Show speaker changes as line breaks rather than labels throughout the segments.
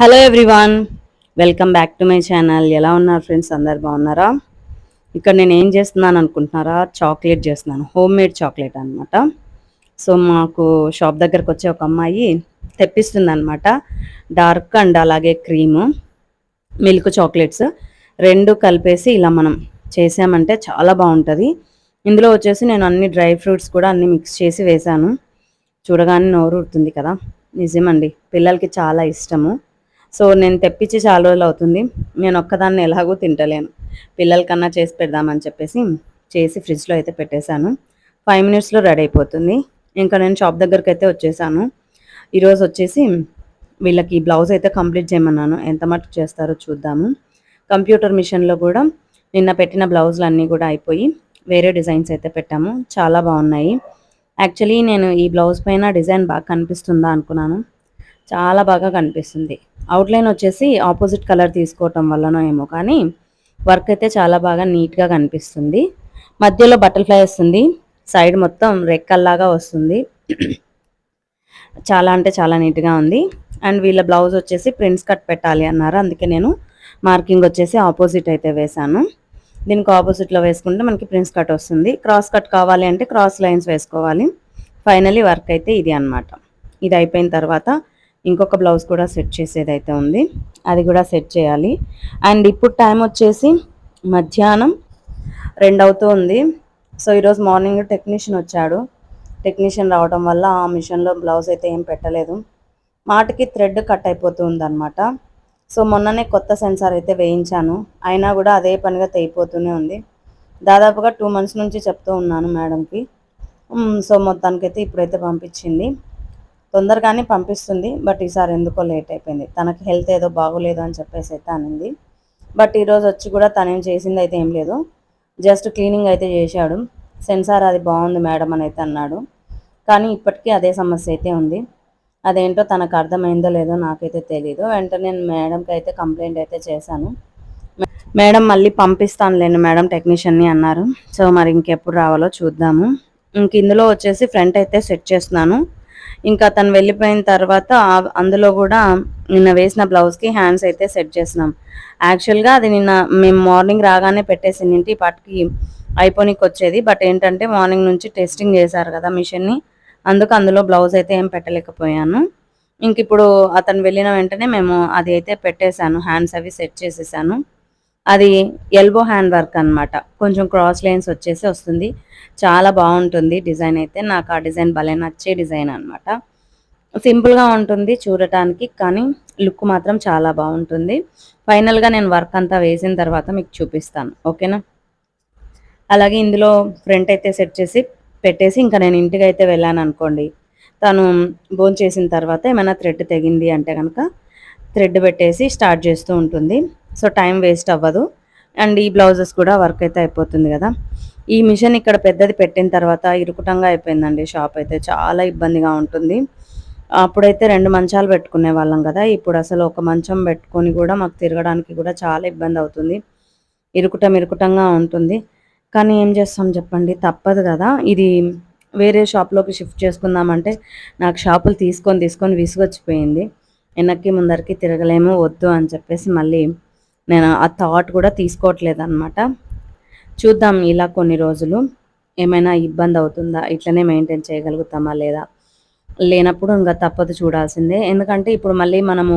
Hello everyone welcome back to my channel ఎలా ఉన్నారు friends అందరు బాగున్నారా? ఇక్కడ నేను ఏం చేస్తున్నాను అనుకుంటున్నారా? చాక్లెట్ చేస్తున్నాను. హోమ్ మేడ్ చాక్లెట్ అనమాట సో మాకు షాప్ దగ్గరకు వచ్చే ఒక అమ్మాయి తెప్పిస్తుంది అనమాట డార్క్ అండ్ అలాగే క్రీము మిల్క్ చాక్లెట్స్ రెండు కలిపేసి ఇలా మనం చేసామంటే చాలా బాగుంటుంది. ఇందులో వచ్చేసి నేను అన్ని డ్రై ఫ్రూట్స్ కూడా అన్ని మిక్స్ చేసి వేశాను చూడగానే నోరు ఉడుతుంది కదా. నిజమండి. పిల్లలకి చాలా ఇష్టము. సో నేను తెప్పించి చాలా రోజులు అవుతుంది. నేను ఒక్కదాన్ని ఎలాగో తింటలేను. పిల్లలకన్నా చేసి పెడదామని చెప్పేసి చేసి ఫ్రిడ్జ్లో అయితే పెట్టేశాను. ఫైవ్ మినిట్స్లో రెడీ అయిపోతుంది. ఇంకా నేను షాప్ దగ్గరికి అయితే వచ్చేసాను. ఈరోజు వచ్చేసి వీళ్ళకి బ్లౌజ్ అయితే కంప్లీట్ చేయమన్నాను. ఎంత మటుకు చేస్తారో చూద్దాము. కంప్యూటర్ మిషన్లో కూడా నిన్న పెట్టిన బ్లౌజులు అన్నీ కూడా అయిపోయి వేరే డిజైన్స్ అయితే పెట్టాము. చాలా బాగున్నాయి. యాక్చువల్లీ నేను ఈ బ్లౌజ్ పైన డిజైన్ బాగా కనిపిస్తుందా అనుకున్నాను. చాలా బాగా కనిపిస్తుంది. అవుట్లైన్ వచ్చేసి ఆపోజిట్ కలర్ తీసుకోవటం వల్లనో ఏమో కానీ వర్క్ అయితే చాలా బాగా నీట్గా కనిపిస్తుంది. మధ్యలో బటర్ఫ్లై వస్తుంది. సైడ్ మొత్తం రెక్కల్లాగా వస్తుంది. చాలా అంటే చాలా నీట్గా ఉంది. అండ్ వీళ్ళ బ్లౌజ్ వచ్చేసి ప్రింట్స్ కట్ పెట్టాలి అన్నారు. అందుకే నేను మార్కింగ్ వచ్చేసి ఆపోజిట్ అయితే వేశాను. దీనికి ఆపోజిట్లో వేసుకుంటే మనకి ప్రిన్స్ కట్ వస్తుంది. క్రాస్ కట్ కావాలి అంటే క్రాస్ లైన్స్ వేసుకోవాలి. ఫైనలీ వర్క్ అయితే ఇది అనమాట ఇది అయిపోయిన తర్వాత ఇంకొక బ్లౌజ్ కూడా సెట్ చేసేది అయితే ఉంది. అది కూడా సెట్ చేయాలి. అండ్ ఇప్పుడు టైం వచ్చేసి మధ్యాహ్నం రెండు అవుతూ ఉంది. సో ఈరోజు మార్నింగ్ టెక్నీషియన్ వచ్చాడు. టెక్నీషియన్ రావడం వల్ల ఆ మిషన్లో బ్లౌజ్ అయితే ఏం పెట్టలేదు. మాటకి థ్రెడ్ కట్ అయిపోతుంది అనమాట సో మొన్ననే కొత్త సెన్సార్ అయితే వేయించాను. అయినా కూడా అదే పనిగా తెగిపోతూనే ఉంది. దాదాపుగా టూ మంత్స్ నుంచి చెప్తూ ఉన్నాను మేడంకి. సో మొత్తానికైతే ఇప్పుడైతే పంపించింది. తొందరగానే పంపిస్తుంది బట్ ఈసారి ఎందుకో లేట్ అయిపోయింది. తనకి హెల్త్ ఏదో బాగోలేదు అని చెప్పేసి అయితే అనింది. బట్ ఈరోజు వచ్చి కూడా తనేం చేసింది అయితే ఏం లేదు. జస్ట్ క్లీనింగ్ అయితే చేశాడు. సెన్సార్ అది బాగుంది మేడం అని అయితే అన్నాడు. కానీ ఇప్పటికీ అదే సమస్య అయితే ఉంది. అదేంటో తనకు అర్థమైందో లేదో నాకైతే తెలీదు. వెంటనే నేను మేడంకి అయితే కంప్లైంట్ అయితే చేశాను. మేడం మళ్ళీ పంపిస్తానులేండి మేడం టెక్నీషియన్ని అన్నారు. సో మరి ఇంకెప్పుడు రావాలో చూద్దాము. ఇంక ఇందులో వచ్చేసి ఫ్రంట్ అయితే సెట్ చేస్తున్నాను. ఇంకా తను వెళ్ళిపోయిన తర్వాత అందులో కూడా నిన్న వేసిన బ్లౌజ్కి హ్యాండ్స్ అయితే సెట్ చేసినాం. యాక్చువల్గా అది నిన్న మేము మార్నింగ్ రాగానే పెట్టేసి ఇంటి పాటికి అయిపోనికి వచ్చేది. బట్ ఏంటంటే మార్నింగ్ నుంచి టెస్టింగ్ చేశారు కదా మిషన్ని అందుకు అందులో బ్లౌజ్ అయితే ఏం పెట్టలేకపోయాను. ఇంక ఇప్పుడు అతను వెళ్ళిన వెంటనే మేము అది అయితే పెట్టేశాను. హ్యాండ్స్ అవి సెట్ చేసేసాను. అది ఎల్బో హ్యాండ్ వర్క్ అనమాట కొంచెం క్రాస్ లైన్స్ వచ్చేసి వస్తుంది. చాలా బాగుంటుంది డిజైన్ అయితే. నాకు ఆ డిజైన్ భలే నచ్చే డిజైన్ అనమాట సింపుల్గా ఉంటుంది చూడటానికి కానీ లుక్ మాత్రం చాలా బాగుంటుంది. ఫైనల్గా నేను వర్క్ అంతా వేసిన తర్వాత మీకు చూపిస్తాను. ఓకేనా అలాగే ఇందులో ఫ్రంట్ అయితే సెట్ చేసి పెట్టేసి ఇంకా నేను ఇంటికి అయితే వెళ్ళాను అనుకోండి. తను భోంచేసిన చేసిన తర్వాత ఏమైనా థ్రెడ్ తెగింది అంటే కనుక థ్రెడ్ పెట్టేసి స్టార్ట్ చేస్తూ ఉంటుంది. సో టైం వేస్ట్ అవ్వదు. అండ్ ఈ బ్లౌజెస్ కూడా వర్క్ అయితే అయిపోతుంది కదా. ఈ మిషన్ ఇక్కడ పెద్దది పెట్టిన తర్వాత ఇరుకుటంగా అయిపోయిందండి షాప్ అయితే. చాలా ఇబ్బందిగా ఉంటుంది. అప్పుడైతే రెండు మంచాలు పెట్టుకునే వాళ్ళం కదా. ఇప్పుడు అసలు ఒక మంచం పెట్టుకొని కూడా మాకు తిరగడానికి కూడా చాలా ఇబ్బంది అవుతుంది. ఇరుకుటం ఇరుకుటంగా ఉంటుంది. కానీ ఏం చేస్తాం చెప్పండి? తప్పదు కదా. ఇది వేరే షాప్లోకి షిఫ్ట్ చేసుకుందామంటే నాకు షాపులు తీసుకొని తీసుకొని విసుగొచ్చిపోయింది. వెనక్కి ముందరికి తిరగలేము వద్దు అని చెప్పేసి మళ్ళీ నేను ఆ థాట్ కూడా తీసుకోవట్లేదు అనమాట చూద్దాం ఇలా కొన్ని రోజులు ఏమైనా ఇబ్బంది అవుతుందా? ఇట్లనే మెయింటైన్ చేయగలుగుతామా లేదా? లేనప్పుడు ఇంకా తప్పదు చూడాల్సిందే. ఎందుకంటే ఇప్పుడు మళ్ళీ మనము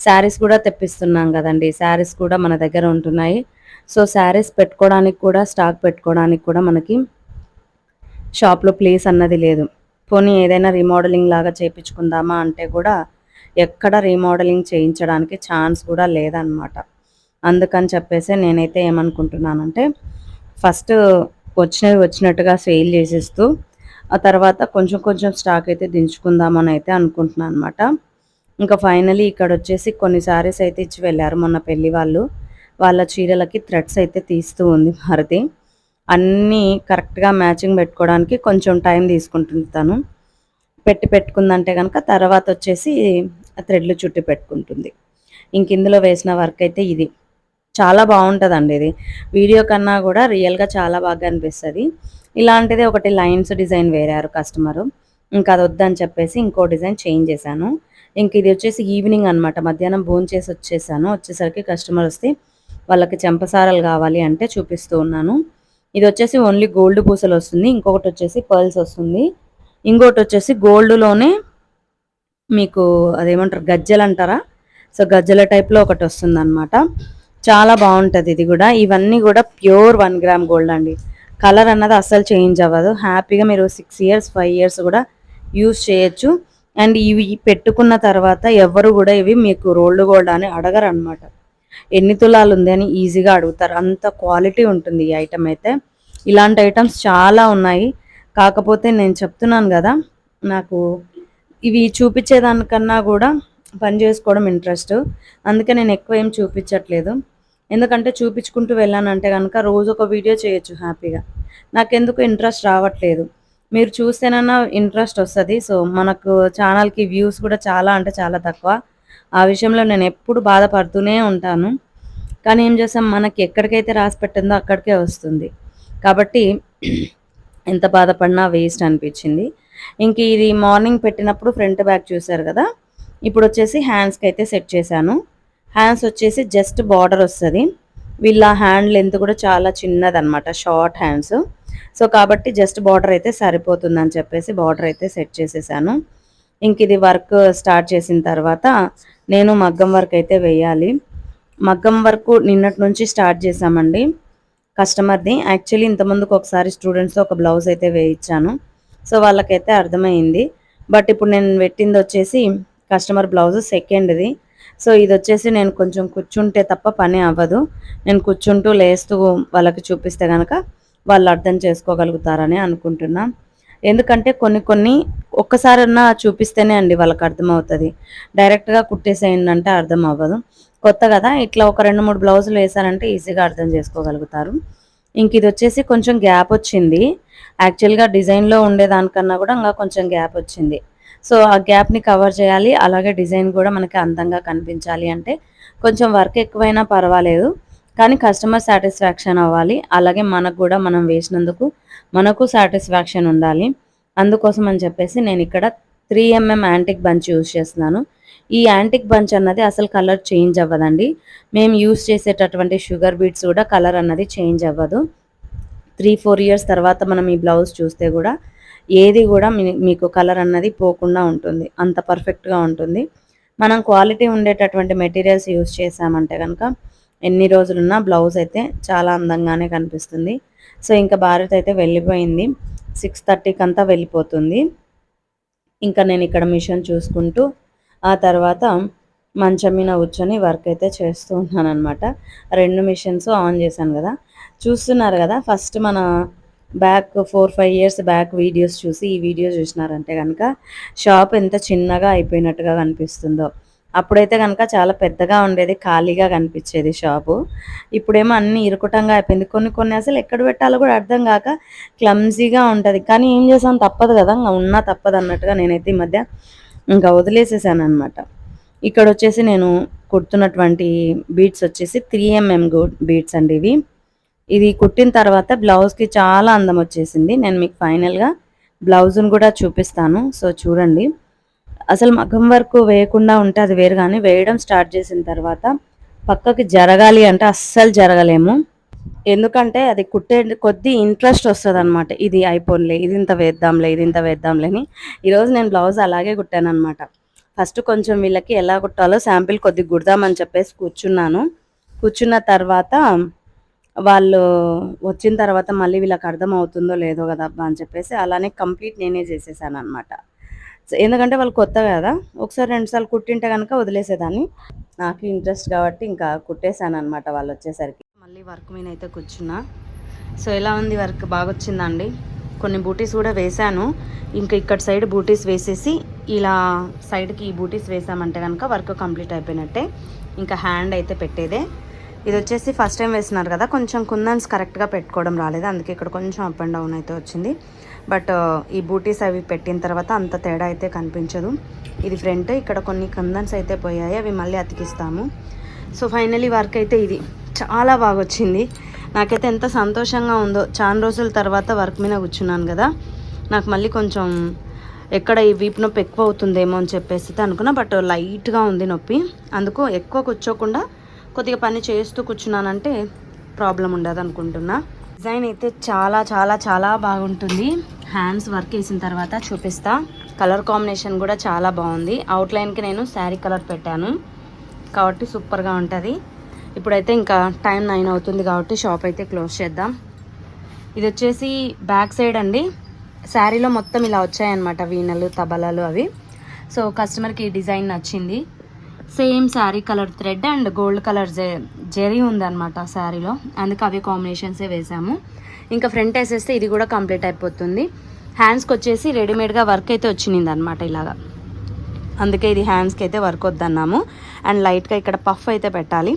శారీస్ కూడా తెప్పిస్తున్నాం కదండి. శారీస్ కూడా మన దగ్గర ఉంటున్నాయి. సో శారీస్ పెట్టుకోవడానికి కూడా స్టాక్ పెట్టుకోవడానికి కూడా మనకి షాప్లో ప్లేస్ అన్నది లేదు. పోనీ ఏదైనా రీమోడలింగ్ లాగా చేయించుకుందామా అంటే కూడా ఎక్కడ రీమోడలింగ్ చేయించడానికి ఛాన్స్ కూడా లేదనమాట అందుకని చెప్పేసి నేనైతే ఏమనుకుంటున్నానంటే ఫస్ట్ వచ్చినవి వచ్చినట్టుగా సేల్ చేసేస్తూ ఆ తర్వాత కొంచెం కొంచెం స్టాక్ అయితే దించుకుందామని అయితే అనుకుంటున్నాను అనమాట ఇంకా ఫైనలీ ఇక్కడ వచ్చేసి కొన్ని సారీస్ అయితే ఇచ్చి వెళ్ళారు మొన్న పెళ్ళి వాళ్ళు. వాళ్ళ చీరలకి థ్రెడ్స్ అయితే తీస్తూ ఉంది భారతి. అన్నీ కరెక్ట్గా మ్యాచింగ్ పెట్టుకోవడానికి కొంచెం టైం తీసుకుంటుంటాను పెట్టి పెట్టుకుందంటే కనుక తర్వాత వచ్చేసి థ్రెడ్లు చుట్టి పెట్టుకుంటుంది. ఇంక ఇందులో వేసిన వర్క్ అయితే ఇది. చాలా బాగుంటుందండి ఇది. వీడియో కన్నా కూడా రియల్గా చాలా బాగా అనిపిస్తుంది. ఇలాంటిది ఒకటి లైన్స్ డిజైన్ వేరారు కస్టమరు ఇంకా అది వద్దని చెప్పేసి ఇంకో డిజైన్ చేంజ్ చేశాను. ఇంక ఇది వచ్చేసి ఈవినింగ్ అనమాట మధ్యాహ్నం భోజనం చేసి వచ్చేసాను. వచ్చేసరికి కస్టమర్ వస్తే వాళ్ళకి చెంపసారలు కావాలి అంటే చూపిస్తూ ఉన్నాను. ఇది వచ్చేసి ఓన్లీ గోల్డ్ పూసలు వస్తుంది. ఇంకొకటి వచ్చేసి పర్ల్స్ వస్తుంది. ఇంకోటి వచ్చేసి గోల్డ్లోనే మీకు అదేమంటారు? గజ్జలు అంటారా సో గజ్జల టైప్లో ఒకటి వస్తుంది అనమాట చాలా బాగుంటుంది ఇది కూడా. ఇవన్నీ కూడా ప్యూర్ వన్ గ్రామ్ గోల్డ్ అండి. కలర్ అన్నది అస్సలు చేంజ్ అవ్వదు. హ్యాపీగా మీరు సిక్స్ ఇయర్స్ ఫైవ్ ఇయర్స్ కూడా యూస్ చేయొచ్చు. అండ్ ఇవి పెట్టుకున్న తర్వాత ఎవరు కూడా ఇవి మీకు రోల్డ్ గోల్డ్ అని అడగరు అనమాట ఎన్ని తులాలు ఉంది అని ఈజీగా అడుగుతారు. అంత క్వాలిటీ ఉంటుంది ఈ ఐటమ్ అయితే. ఇలాంటి ఐటమ్స్ చాలా ఉన్నాయి. కాకపోతే నేను చెప్తున్నాను కదా నాకు ఇవి చూపించేదానికన్నా కూడా పని చేసుకోవడం ఇంట్రెస్ట్. అందుకే నేను ఎక్కువ ఏం చూపించట్లేదు. ఎందుకంటే చూపించుకుంటూ వెళ్ళానంటే కనుక రోజు ఒక వీడియో చేయొచ్చు హ్యాపీగా. నాకెందుకు ఇంట్రెస్ట్ రావట్లేదు. మీరు చూస్తేనన్నా ఇంట్రెస్ట్ వస్తుంది. సో మనకు ఛానల్కి వ్యూస్ కూడా చాలా అంటే చాలా తక్కువ. ఆ విషయంలో నేను ఎప్పుడు బాధపడుతూనే ఉంటాను. కానీ ఏం చేస్తాం? మనకి ఎక్కడికైతే రాసి పెట్టిందో అక్కడికే వస్తుంది. కాబట్టి ఎంత బాధపడినా వేస్ట్ అనిపించింది. ఇంక ఇది మార్నింగ్ పెట్టినప్పుడు ఫ్రంట్ బ్యాక్ చూశారు కదా? ఇప్పుడు వచ్చేసి హ్యాండ్స్కి అయితే సెట్ చేశాను. హ్యాండ్స్ వచ్చేసి జస్ట్ బార్డర్ వస్తుంది. వీళ్ళ హ్యాండ్ లెంత్ కూడా చాలా చిన్నదనమాట షార్ట్ హ్యాండ్స్ సో కాబట్టి జస్ట్ బార్డర్ అయితే సరిపోతుందని చెప్పేసి బార్డర్ అయితే సెట్ చేసేసాను. ఇంక ఇది వర్క్ స్టార్ట్ చేసిన తర్వాత నేను మగ్గం వర్క్ అయితే వేయాలి. మగ్గం వర్క్ నిన్నటి నుంచి స్టార్ట్ చేశామండి. కస్టమర్ది యాక్చువల్లీ ఇంతమందుకు ఒకసారి స్టూడెంట్స్ ఒక బ్లౌజ్ అయితే వేయించాను. సో వాళ్ళకైతే అర్థమైంది. బట్ ఇప్పుడు నేను పెట్టింది వచ్చేసి కస్టమర్ బ్లౌజ్ సెకండ్ది సో ఇది వచ్చేసి నేను కొంచెం కూర్చుంటే తప్ప పని అవ్వదు. నేను కూర్చుంటూ లేస్తూ వాళ్ళకి చూపిస్తే కనుక వాళ్ళు అర్థం చేసుకోగలుగుతారని అనుకుంటున్నా. ఎందుకంటే కొన్ని కొన్ని ఒక్కసారన్నా చూపిస్తేనే అండి వాళ్ళకి అర్థమవుతుంది. డైరెక్ట్గా కుట్టేసేయండి అర్థం అవ్వదు. కొత్త కదా ఇట్లా ఒక రెండు మూడు బ్లౌజులు వేసారంటే ఈజీగా అర్థం చేసుకోగలుగుతారు. ఇంక ఇది వచ్చేసి కొంచెం గ్యాప్ వచ్చింది. యాక్చువల్గా డిజైన్లో ఉండేదానికన్నా కూడా ఇంకా కొంచెం గ్యాప్ వచ్చింది. సో ఆ గ్యాప్ని కవర్ చేయాలి. అలాగే డిజైన్ కూడా మనకి అందంగా కనిపించాలి అంటే కొంచెం వర్క్ ఎక్కువైనా పర్వాలేదు. కానీ కస్టమర్ సాటిస్ఫాక్షన్ అవ్వాలి. అలాగే మనకు కూడా మనం వేసినందుకు మనకు సాటిస్ఫాక్షన్ ఉండాలి. అందుకోసం అని చెప్పేసి నేను ఇక్కడ three MM antique bunch use చేస్తున్నాను. ఈ యాంటిక్ బంచ్ అన్నది అసలు కలర్ చేంజ్ అవ్వదండి. మేము యూజ్ చేసేటటువంటి షుగర్ బీట్స్ కూడా కలర్ అన్నది చేంజ్ అవ్వదు. త్రీ ఫోర్ ఇయర్స్ తర్వాత మనం ఈ బ్లౌజ్ చూస్తే కూడా ఏది కూడా మీకు కలర్ అన్నది పోకుండా ఉంటుంది. అంత పర్ఫెక్ట్గా ఉంటుంది. మనం క్వాలిటీ ఉండేటటువంటి మెటీరియల్స్ యూజ్ చేసామంటే కనుక ఎన్ని రోజులున్నా బ్లౌజ్ అయితే చాలా అందంగానే కనిపిస్తుంది. సో ఇంకా భారత్ అయితే వెళ్ళిపోయింది. సిక్స్ థర్టీకి అంతా వెళ్ళిపోతుంది. ఇంకా నేను ఇక్కడ మిషన్ చూసుకుంటూ ఆ తర్వాత మంచం మీద కూర్చొని వర్క్ అయితే చేస్తూ ఉన్నాను అనమాట రెండు మిషన్స్ ఆన్ చేశాను కదా. చూస్తున్నారు కదా ఫస్ట్ మన back four five years back videos చూసి ఈ వీడియోస్ చూసినారంటే కనుక షాప్ ఎంత చిన్నగా అయిపోయినట్టుగా కనిపిస్తుందో. అప్పుడైతే కనుక చాలా పెద్దగా ఉండేది ఖాళీగా కనిపించేది షాపు ఇప్పుడేమో అన్ని ఇరుకుటంగా అయిపోయింది. కొన్ని కొన్ని అసలు ఎక్కడ పెట్టాలో కూడా అర్థం కాక క్లమ్జీగా ఉంటుంది. కానీ ఏం చేసాం తప్పదు కదా. ఇంకా ఉన్నా తప్పదు అన్నట్టుగా నేనైతే ఈ మధ్య ఇంకా వదిలేసేసాను అనమాట ఇక్కడ వచ్చేసి నేను కుడుతున్నటువంటి బీట్స్ వచ్చేసి త్రీ ఎంఎం బీట్స్ అండి ఇవి. ఇది కుట్టిన తర్వాత బ్లౌజ్కి చాలా అందం వచ్చేసింది. నేను మీకు ఫైనల్గా బ్లౌజ్ను కూడా చూపిస్తాను. సో చూడండి. అసలు మగం వరకు వేయకుండా ఉంటే అది వేరు కానీ వేయడం స్టార్ట్ చేసిన తర్వాత పక్కకి జరగాలి అంటే అస్సలు జరగలేము. ఎందుకంటే అది కుట్టే కొద్దీ ఇంట్రెస్ట్ వస్తుంది అనమాట ఇది అయిపోలే ఇది ఇంత వేద్దాంలే ఇది ఇంత వేద్దాంలే అని. ఈరోజు నేను బ్లౌజ్ అలాగే కుట్టాను అనమాట ఫస్ట్ కొంచెం వీళ్ళకి ఎలా కుట్టాలో శాంపిల్ కొద్దిగా కుడదామని చెప్పేసి కూర్చున్నాను. కూర్చున్న తర్వాత వాళ్ళు వచ్చిన తర్వాత మళ్ళీ వీళ్ళకి అర్థం అవుతుందో లేదో కదా అబ్బా అని చెప్పేసి అలానే కంప్లీట్ నేనే చేసేసాను అనమాట ఎందుకంటే వాళ్ళు కొత్త కదా ఒకసారి రెండుసార్లు కుట్టింటే కనుక వదిలేసేదాన్ని. నాకు ఇంట్రెస్ట్ కాబట్టి ఇంకా కుట్టేశాను అనమాట వాళ్ళు వచ్చేసరికి. మళ్ళీ వర్క్ మీద అయితే కూర్చున్నా. సో ఎలా ఉంది వర్క్? బాగా వచ్చిందండి కొన్ని బూటీస్ కూడా వేశాను. ఇంకా ఇక్కడ సైడ్ బూటీస్ వేసేసి ఇలా సైడ్కి ఈ బూటీస్ వేసామంటే కనుక వర్క్ కంప్లీట్ అయిపోయినట్టే. ఇంకా హ్యాండ్ అయితే పెట్టేదే. ఇది వచ్చేసి ఫస్ట్ టైం వేసినారు కదా కొంచెం కుందన్స్ కరెక్ట్గా పెట్టుకోవడం రాలేదు. అందుకే ఇక్కడ కొంచెం అప్ అండ్ డౌన్ అయితే వచ్చింది. బట్ uh, ఈ బూటీస్ అవి పెట్టిన తర్వాత అంత తేడా అయితే కనిపించదు. ఇది ఫ్రంట్ ఇక్కడ కొన్ని కుందన్స్ అయితే పోయాయి. అవి మళ్ళీ అతికిస్తాము. సో ఫైనలీ వర్క్ అయితే ఇది. చాలా బాగా వచ్చింది. నాకైతే ఎంత సంతోషంగా ఉందో. చాలా రోజుల తర్వాత వర్క్ మీద కూర్చున్నాను కదా. నాకు మళ్ళీ కొంచెం ఎక్కడ ఈ వీపు నొప్పి ఎక్కువ అవుతుందేమో అని చెప్పేసి అనుకున్నా. బట్ లైట్గా uh, ఉంది నొప్పి. అందుకు ఎక్కువ కూర్చోకుండా కొద్దిగా పని చేస్తూ కూర్చున్నానంటే ప్రాబ్లం ఉండదు అనుకుంటున్నా. డిజైన్ అయితే చాలా చాలా చాలా బాగుంటుంది. హ్యాండ్స్ వర్క్ వేసిన తర్వాత చూపిస్తా. కలర్ కాంబినేషన్ కూడా చాలా బాగుంది. అవుట్లైన్కి నేను శారీ కలర్ పెట్టాను. కాబట్టి సూపర్గా ఉంటుంది. ఇప్పుడైతే ఇంకా టైం నైన్ అవుతుంది కాబట్టి షాప్ అయితే క్లోజ్ చేద్దాం. ఇది వచ్చేసి బ్యాక్ సైడ్ అండి. శారీలో మొత్తం ఇలా వచ్చాయన్నమాట. వీణలు తబలాలు అవి. సో కస్టమర్కి ఈ డిజైన్ నచ్చింది. Same sari colour thread and gold colour J zari ఉందన్నమాట శారీలో. అందుకే అవి కాంబినేషన్సే వేసాము. ఇంకా ఫ్రంట్ వేసేస్తే ఇది కూడా కంప్లీట్ అయిపోతుంది. హ్యాండ్స్కి వచ్చేసి రెడీమేడ్గా వర్క్ అయితే వచ్చింది అనమాట ఇలాగా. అందుకే ఇది హ్యాండ్స్కి అయితే వర్క్ వద్దన్నాము. అండ్ లైట్గా ఇక్కడ పఫ్ అయితే పెట్టాలి.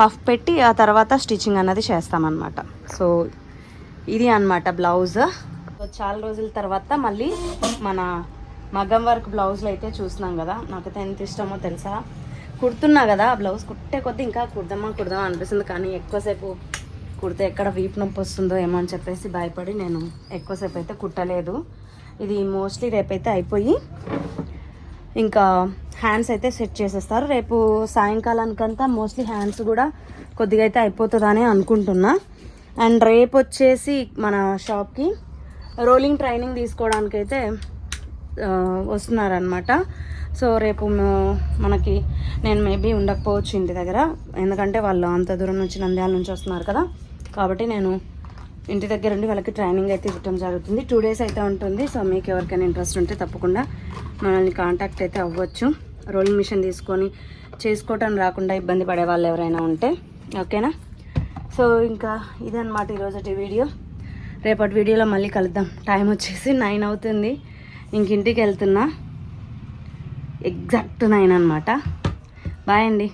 పఫ్ పెట్టి ఆ తర్వాత స్టిచ్చింగ్ అన్నది చేస్తామన్నమాట. సో ఇది అన్నమాట బ్లౌజ్. చాలా రోజుల తర్వాత మళ్ళీ మన మగం వర్క్ బ్లౌజ్లు అయితే చూస్తున్నాం కదా. నాకైతే ఎంత ఇష్టమో తెలుసా? కుడుతున్నా కదా ఆ బ్లౌజ్ కుట్టే కొద్దీ ఇంకా కుడదామా కుడదామా అనిపిస్తుంది. కానీ ఎక్కువసేపు కుడితే ఎక్కడ వీపు నొప్పి వస్తుందో ఏమో అని చెప్పేసి భయపడి నేను ఎక్కువసేపు అయితే కుట్టలేదు. ఇది మోస్ట్లీ రేపైతే అయిపోయి ఇంకా హ్యాండ్స్ అయితే సెట్ చేసేస్తారు. రేపు సాయంకాలానికంతా మోస్ట్లీ హ్యాండ్స్ కూడా కొద్దిగా అయితే అయిపోతుందని అనుకుంటున్నా. అండ్ రేపు వచ్చేసి మన షాప్కి రోలింగ్ ట్రైనింగ్ తీసుకోవడానికైతే వస్తున్నారనమాట సో రేపు మనకి నేను మేబీ ఉండకపోవచ్చు ఇంటి దగ్గర. ఎందుకంటే వాళ్ళు అంత దూరం నుంచి నంద్యాల నుంచి వస్తున్నారు కదా. కాబట్టి నేను ఇంటి దగ్గర ఉండి వాళ్ళకి ట్రైనింగ్ అయితే ఇవ్వటం జరుగుతుంది. టూ డేస్ అయితే ఉంటుంది. సో మీకు ఎవరికైనా ఇంట్రెస్ట్ ఉంటే తప్పకుండా మనల్ని కాంటాక్ట్ అయితే అవ్వచ్చు. రోలింగ్ మిషన్ తీసుకొని చేసుకోవటం రాకుండా ఇబ్బంది పడే వాళ్ళు ఎవరైనా ఉంటే. ఓకేనా? సో ఇంకా ఇదన్నమాట ఈరోజు వీడియో. రేపటి వీడియోలో మళ్ళీ కలుద్దాం. టైం వచ్చేసి నైన్ అవుతుంది. ఇంకింటికి వెళ్తున్నా. ఎగ్జాక్ట్ నైన్ అనమాట బాయ్ అండి.